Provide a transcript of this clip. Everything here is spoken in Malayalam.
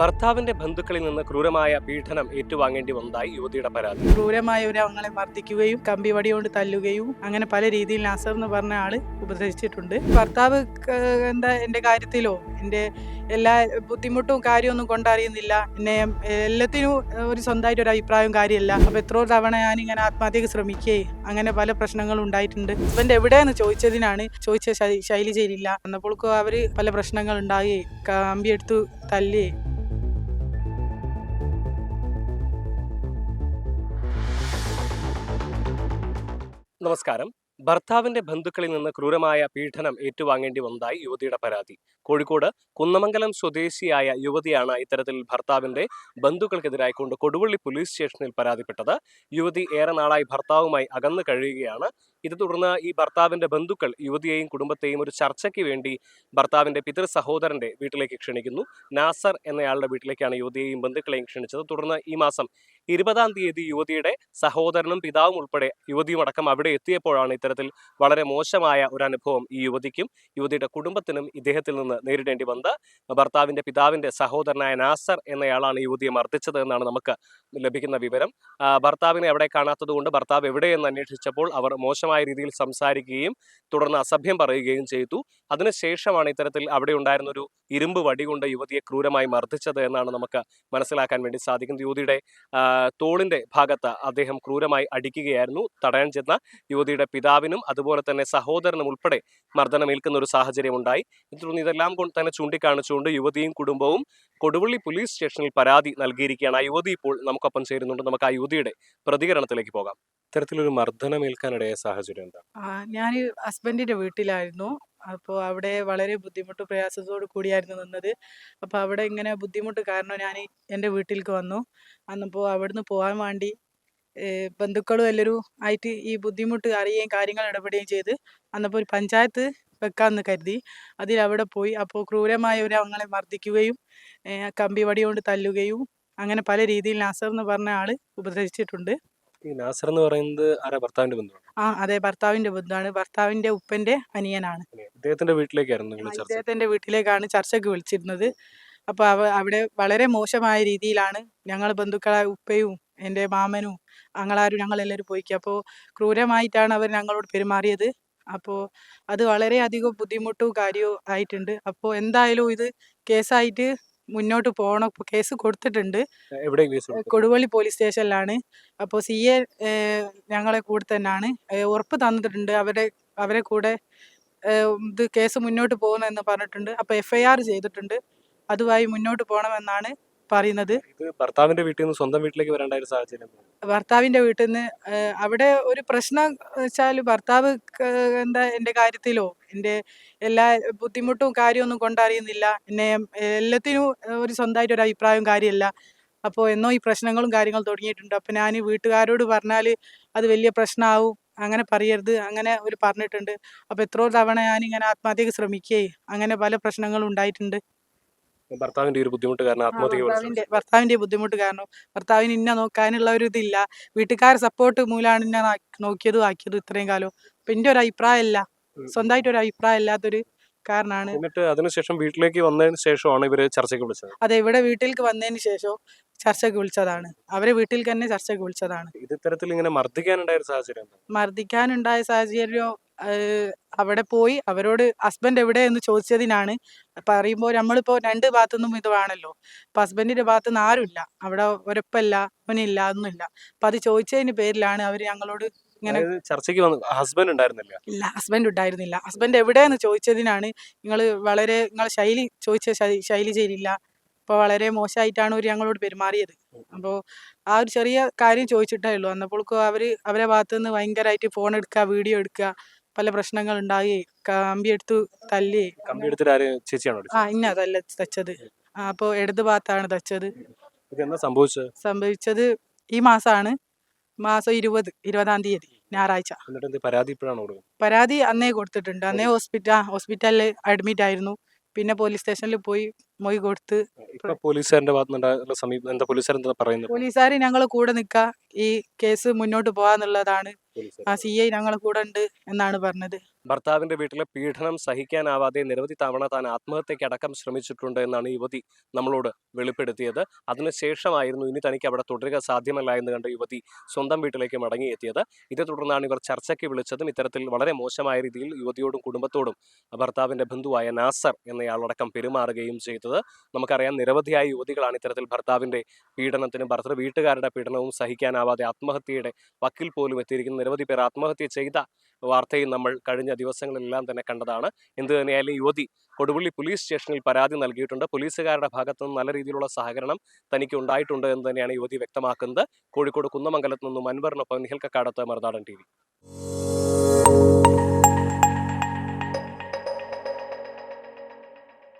ഭർത്താവിന്റെ ബന്ധുക്കളിൽ നിന്ന് ക്രൂരമായ പീഡനം ഏറ്റുവാങ്ങേണ്ടി വന്നതായി യുവതിയുടെ പരാതി. ക്രൂരമായ ഒരു അവങ്ങളെ മർദ്ദിക്കുകയും കമ്പി വടി കൊണ്ട് തല്ലുകയും അങ്ങനെ പല രീതിയിൽ നാസർ എന്ന് പറഞ്ഞ ആൾ ഉപദേശിച്ചിട്ടുണ്ട് ഭർത്താവ് എന്താ എന്റെ കാര്യത്തിലോ എന്റെ എല്ലാ ബുദ്ധിമുട്ടും കാര്യമൊന്നും കൊണ്ടറിയുന്നില്ല. എന്നെ എല്ലാത്തിനും ഒരു സ്വന്തമായിട്ട് ഒരു അഭിപ്രായവും കാര്യമല്ല. അപ്പൊ എത്രയോ തവണ ഞാൻ ഇങ്ങനെ ആത്മഹത്യക്ക് ശ്രമിക്കുകയും അങ്ങനെ പല പ്രശ്നങ്ങളും ഉണ്ടായിട്ടുണ്ട്. ഹസ്ബൻഡ് എവിടെയെന്ന് ചോദിച്ചതിനാണ് ചോദിച്ച ശൈലി ചെയ്തില്ല എന്നപ്പോൾക്കും അവർ പല പ്രശ്നങ്ങൾ ഉണ്ടാകുകയും കമ്പി എടുത്തു തല്ലുകയും നമസ്കാരം. ഭർത്താവിന്റെ ബന്ധുക്കളിൽ നിന്ന് ക്രൂരമായ പീഡനം ഏറ്റുവാങ്ങേണ്ടി വന്നതായി യുവതിയുടെ പരാതി. കോഴിക്കോട് കുന്നമംഗലം സ്വദേശിയായ യുവതിയാണ് ഇത്തരത്തിൽ ഭർത്താവിന്റെ ബന്ധുക്കൾക്കെതിരായി കൊണ്ട് കൊടുവള്ളി പോലീസ് സ്റ്റേഷനിൽ പരാതിപ്പെട്ടത്. യുവതി ഏറെ നാളായി ഭർത്താവുമായി അകന്നു കഴിയുകയാണ്. ഇത് തുടർന്ന് ഈ ഭർത്താവിന്റെ ബന്ധുക്കൾ യുവതിയെയും കുടുംബത്തെയും ഒരു ചർച്ചയ്ക്ക് വേണ്ടി ഭർത്താവിന്റെ പിതൃ സഹോദരന്റെ വീട്ടിലേക്ക് ക്ഷണിക്കുന്നു. നാസർ എന്നയാളുടെ വീട്ടിലേക്കാണ് യുവതിയെയും ബന്ധുക്കളെയും ക്ഷണിച്ചത്. തുടർന്ന് ഈ മാസം ഇരുപതാം തീയതി യുവതിയുടെ സഹോദരനും പിതാവും ഉൾപ്പെടെ യുവതിയും അടക്കം അവിടെ എത്തിയപ്പോഴാണ് ഇത്തരത്തിൽ വളരെ മോശമായ ഒരു അനുഭവം ഈ യുവതിക്കും യുവതിയുടെ കുടുംബത്തിനും ഇദ്ദേഹത്തിൽ നിന്ന് നേരിടേണ്ടി വന്നത്. ഭർത്താവിന്റെ പിതാവിന്റെ സഹോദരനായ നാസർ എന്നയാളാണ് യുവതിയെ മർദ്ദിച്ചത് എന്നാണ് നമുക്ക് ലഭിക്കുന്ന വിവരം. ഭർത്താവിനെ അവിടെ കാണാത്തത് കൊണ്ട് ഭർത്താവ് എവിടെയെന്ന് അന്വേഷിച്ചപ്പോൾ അവർ മോശമായ രീതിയിൽ സംസാരിക്കുകയും തുടർന്ന് അസഭ്യം പറയുകയും ചെയ്തു. അതിനുശേഷമാണ് ഇത്തരത്തിൽ അവിടെ ഉണ്ടായിരുന്ന ഒരു ഇരുമ്പ് വടി കൊണ്ട് യുവതിയെ ക്രൂരമായി മർദ്ദിച്ചത് എന്നാണ് നമുക്ക് മനസ്സിലാക്കാൻ വേണ്ടി സാധിക്കുന്നത്. യുവതിയുടെ തോളിന്റെ ഭാഗത്ത് അദ്ദേഹം ക്രൂരമായി അടിക്കുകയായിരുന്നു. തടയാൻ ചെന്ന യുവതിയുടെ പിതാവിനും അതുപോലെ തന്നെ സഹോദരനും ഉൾപ്പെടെ മർദ്ദനമേൽക്കുന്ന ഒരു സാഹചര്യം ഉണ്ടായി. തുടർന്ന് ഇതെല്ലാം കൊണ്ട് തന്നെ ചൂണ്ടിക്കാണിച്ചുകൊണ്ട് യുവതിയും കുടുംബവും കൊടുവള്ളി പോലീസ് സ്റ്റേഷനിൽ പരാതി നൽകിയിരിക്കുകയാണ്. ആ യുവതി ഇപ്പോൾ നമുക്കൊപ്പം ചേരുന്നുണ്ട്. നമുക്ക് ആ യുവതിയുടെ പ്രതികരണത്തിലേക്ക് പോകാം. ഇത്തരത്തിലൊരു മർദ്ദനമേൽക്കാനിടയായ സാഹചര്യം എന്താ? ഞാൻ ഹസ്ബൻഡിന്റെ വീട്ടിലായിരുന്നു. അപ്പോൾ അവിടെ വളരെ ബുദ്ധിമുട്ട് പ്രയാസത്തോട് കൂടിയായിരുന്നു നിന്നത്. അപ്പോൾ അവിടെ ഇങ്ങനെ ബുദ്ധിമുട്ട് കാരണം ഞാൻ എന്റെ വീട്ടിലേക്ക് വന്നു. അന്നപ്പോൾ അവിടുന്ന് പോകാൻ വേണ്ടി ബന്ധുക്കളും എല്ലാവരും ആയിട്ട് ഈ ബുദ്ധിമുട്ട് അറിയുകയും കാര്യങ്ങൾ ഇടപെടുകയും ചെയ്ത് അന്നപ്പോൾ ഒരു പഞ്ചായത്ത് വെക്കാമെന്ന് കരുതി. അതിൽ അവിടെ പോയി. അപ്പോൾ ക്രൂരമായവരെ അവങ്ങളെ മർദ്ദിക്കുകയും കമ്പി വടി കൊണ്ട് തല്ലുകയും അങ്ങനെ പല രീതിയിൽ നാസർ എന്ന് പറഞ്ഞ ആൾ ഉപദേശിച്ചിട്ടുണ്ട് ഈ നാസർ എന്ന് പറയുന്നത് ആരാ? ഭർത്താവിന്റെ ബന്ധുവാണ്? ആ അതെ ഭർത്താവിന്റെ ബന്ധുവാണ്. ഭർത്താവിന്റെ ഉപ്പന്റെ അനിയനാണ്. അദ്ദേഹത്തിന്റെ വീട്ടിലേക്കായിരുന്നു നിങ്ങൾ ചർച്ച ഇദ്ദേഹത്തിന്റെ വീട്ടിലേക്കാണ് ചർച്ചയ്ക്ക് വിളിച്ചിരുന്നത്. അപ്പൊ അവ അവിടെ വളരെ മോശമായ രീതിയിലാണ് ഞങ്ങൾ ബന്ധുക്കളായ ഉപ്പയും എന്റെ മാമനും ഞങ്ങളാരും ഞങ്ങളെല്ലാവരും പോയിക്കുക. അപ്പോൾ ക്രൂരമായിട്ടാണ് അവർ ഞങ്ങളോട് പെരുമാറിയത്. അപ്പോൾ അത് വളരെ അധികം ബുദ്ധിമുട്ടും കാര്യവും ആയിട്ടുണ്ട്. അപ്പോൾ എന്തായാലും ഇത് കേസായിട്ട് മുന്നോട്ട് പോകണം കേസ് കൊടുത്തിട്ടുണ്ട്? കൊടുവള്ളി പോലീസ് സ്റ്റേഷനിലാണ്. അപ്പോൾ സി എ ഞങ്ങളെ കൂടെ തന്നെയാണ് ഉറപ്പ് തന്നിട്ടുണ്ട്. അവരെ അവരെ കൂടെ ഇത് കേസ് മുന്നോട്ട് പോകുന്നതെന്ന് പറഞ്ഞിട്ടുണ്ട്. അപ്പോൾ എഫ് ഐ ആർ ചെയ്തിട്ടുണ്ട്. അതുമായി മുന്നോട്ട് പോകണമെന്നാണ് പറയുന്നത്? ഇത് ഭർത്താവിന്റെ വീട്ടിൽ നിന്ന് സ്വന്തം വീട്ടിലേക്ക് വരേണ്ട ഒരു സാഹചര്യം ഭർത്താവിന്റെ വീട്ടിൽ നിന്ന് അവിടെ ഒരു പ്രശ്നം വെച്ചാൽ ഭർത്താവ് എന്താ എന്റെ കാര്യത്തിലോ? എന്റെ എല്ലാ ബുദ്ധിമുട്ടും കാര്യമൊന്നും കൊണ്ടറിയുന്നില്ല. എന്നെ എല്ലാത്തിനും ഒരു സ്വന്തമായിട്ട് ഒരു അഭിപ്രായവും കാര്യമല്ല. അപ്പോൾ എന്നോ ഈ പ്രശ്നങ്ങളും കാര്യങ്ങളും തുടങ്ങിയിട്ടുണ്ട്. അപ്പൊ ഞാൻ വീട്ടുകാരോട് പറഞ്ഞാൽ അത് വലിയ പ്രശ്നമാവും. അങ്ങനെ പറയരുത്. അങ്ങനെ ഒരു പറഞ്ഞിട്ടുണ്ട്. അപ്പോൾ എത്രയോ തവണ ഞാൻ ഇങ്ങനെ ആത്മഹത്യക്ക് ശ്രമിക്കുകയും അങ്ങനെ പല പ്രശ്നങ്ങളും ഉണ്ടായിട്ടുണ്ട്. ഭർത്താവിന്റെ ഈ ഒരു ബുദ്ധിമുട്ട് കാരണം ആത്മഹത്യ ഭർത്താവിന്റെ ഭർത്താവിന്റെ ബുദ്ധിമുട്ട് കാരണം ഭർത്താവിന് ഇന്ന നോക്കാനുള്ള ഒരു ഇതില്ല. വീട്ടുകാർ സപ്പോർട്ട് മൂലമാണ് ഇന്ന നാ- നോക്കിയതും ആക്കിയതും ഇത്രയും കാലം. അപ്പൊ എന്റെ ഒരു അഭിപ്രായം അല്ല സ്വന്തമായിട്ട് ഒരു അഭിപ്രായം ഇല്ലാത്തൊരു കാരണമാണ് എന്നിട്ട് അതിനുശേഷം വീട്ടിലേക്ക് വന്നതിന് ശേഷമാണ് ഇവർ ചർച്ചയ്ക്ക് വിളിച്ചത്. അതെ ഇവിടെ വീട്ടിലേക്ക് വന്നതിന് ശേഷം ചർച്ചയ്ക്ക് വിളിച്ചതാണ്. അവരെ വീട്ടിൽ തന്നെ ചർച്ചയ്ക്ക് വിളിച്ചതാണ്. ഇത് ഇത്തരത്തിൽ ഇങ്ങനെ മർദ്ദിക്കാനുണ്ടായ ഒരു സാഹചര്യം എന്താ? മർദ്ദിക്കാനുണ്ടായ സാഹചര്യം അവിടെ പോയി അവരോട് ഹസ്ബൻഡ് എവിടെ എന്ന് ചോദിച്ചതിനാണ് പറയുമ്പോൾ നമ്മളിപ്പോ രണ്ട് ഭാഗത്തുനിന്നും ഇത് വേണമല്ലോ അപ്പൊ ഹസ്ബൻഡിന്റെ ഭാഗത്തുനിന്ന് ആരുമില്ല. അവിടെ ഒരപ്പല്ല അവനില്ല ഒന്നുമില്ല അപ്പൊ അത് ചോദിച്ചതിന് പേരിലാണ് അവർ ഞങ്ങളോട് ഇങ്ങനെ ചർച്ചയ്ക്ക് വന്നു ഹസ്ബൻഡ് ഉണ്ടായിരുന്നില്ല? ഇല്ല ഹസ്ബൻഡ് ഉണ്ടായിരുന്നില്ല. ഹസ്ബൻഡ് എവിടെയെന്ന് ചോദിച്ചതിനാണ് നിങ്ങൾ വളരെ നിങ്ങൾ ശൈലി ചോദിച്ച ശൈലി ചെയ്തില്ല അപ്പോൾ വളരെ മോശമായിട്ടാണ് അവർ ഞങ്ങളോട് പെരുമാറിയത്. അപ്പോൾ ആ ഒരു ചെറിയ കാര്യം ചോദിച്ചിട്ടേ ഉള്ളൂ. അന്നപ്പോൾക്ക് അവർ അവരെ ഭാഗത്തുനിന്ന് ഭയങ്കരമായിട്ട് ഫോൺ എടുക്കുക വീഡിയോ എടുക്കുക പല പ്രശ്നങ്ങൾ ഉണ്ടായി കമ്പി എടുത്തു തല്ലി. കമ്പി എടുത്തിട്ട് ആര് ചേച്ചിയാണോ ആ? ഇന്ന തല്ല തച്ചത്. അപ്പോൾ ഇടത് ഭാഗത്താണ് തച്ചത്. സംഭവിച്ചത്? സംഭവിച്ചത് ഈ മാസമാണ് മാസം ഇരുപത് ഇരുപതാം തീയതി ഞായറാഴ്ച. എന്നിട്ട് പരാതി ഇപ്പോഴാണ് പരാതി അന്നേ കൊടുത്തിട്ടുണ്ട്. അന്നേ ഹോസ്പിറ്റൽ ഹോസ്പിറ്റലിൽ അഡ്മിറ്റ് ആയിരുന്നു. പിന്നെ പോലീസ് സ്റ്റേഷനിൽ പോയി മൊഴി കൊടുത്ത് പോലീസുകാരന്റെ പോലീസുകാർ ഞങ്ങൾ കൂടെ നിൽക്കുക ഈ കേസ് മുന്നോട്ട് പോകാന്നുള്ളതാണ്. ആ സി ഐ ഞങ്ങളെ കൂടെ ഉണ്ട് എന്നാണ് പറഞ്ഞത്. ഭർത്താവിന്റെ വീട്ടിലെ പീഡനം സഹിക്കാനാവാതെ നിരവധി തവണ താൻ ആത്മഹത്യക്ക് അടക്കം ശ്രമിച്ചിട്ടുണ്ട് എന്നാണ് യുവതി നമ്മളോട് വെളിപ്പെടുത്തിയത്. അതിനുശേഷമായിരുന്നു ഇനി തനിക്ക് അവിടെ തുടരുക സാധ്യമല്ല എന്ന് കണ്ട് യുവതി സ്വന്തം വീട്ടിലേക്ക് മടങ്ങിയെത്തിയത്. ഇതേ തുടർന്നാണ് ഇവർ ചർച്ചയ്ക്ക് വിളിച്ചതും ഇത്തരത്തിൽ വളരെ മോശമായ രീതിയിൽ യുവതിയോടും കുടുംബത്തോടും ഭർത്താവിന്റെ ബന്ധുവായ നാസർ എന്നയാളടക്കം പെരുമാറുകയും ചെയ്തത്. നമുക്കറിയാം നിരവധിയായ യുവതികളാണ് ഇത്തരത്തിൽ ഭർത്താവിന്റെ പീഡനത്തിനും ഭർത്തൃ വീട്ടുകാരുടെ പീഡനവും സഹിക്കാനാവാതെ ആത്മഹത്യയുടെ വക്കിൽ പോലും എത്തിയിരിക്കുന്ന നിരവധി പേർ ആത്മഹത്യ ചെയ്ത വാർത്തയും നമ്മൾ കഴിഞ്ഞ ദിവസങ്ങളിലെല്ലാം തന്നെ കണ്ടതാണ്. എന്ത് തന്നെയായാലും യുവതി കൊടുവള്ളി പോലീസ് സ്റ്റേഷനിൽ പരാതി നൽകിയിട്ടുണ്ട്. പോലീസുകാരുടെ ഭാഗത്തു നിന്ന് നല്ല രീതിയിലുള്ള സഹകരണം തനിക്ക് ഉണ്ടായിട്ടുണ്ട് എന്ന് തന്നെയാണ് യുവതി വ്യക്തമാക്കുന്നത്. കോഴിക്കോട് കുന്നമംഗലത്ത് നിന്നും അൻവറിനൊപ്പം നിഹൽക്കക്കാടത്ത് കക്കാടത്ത് മറുനാടൻ ടി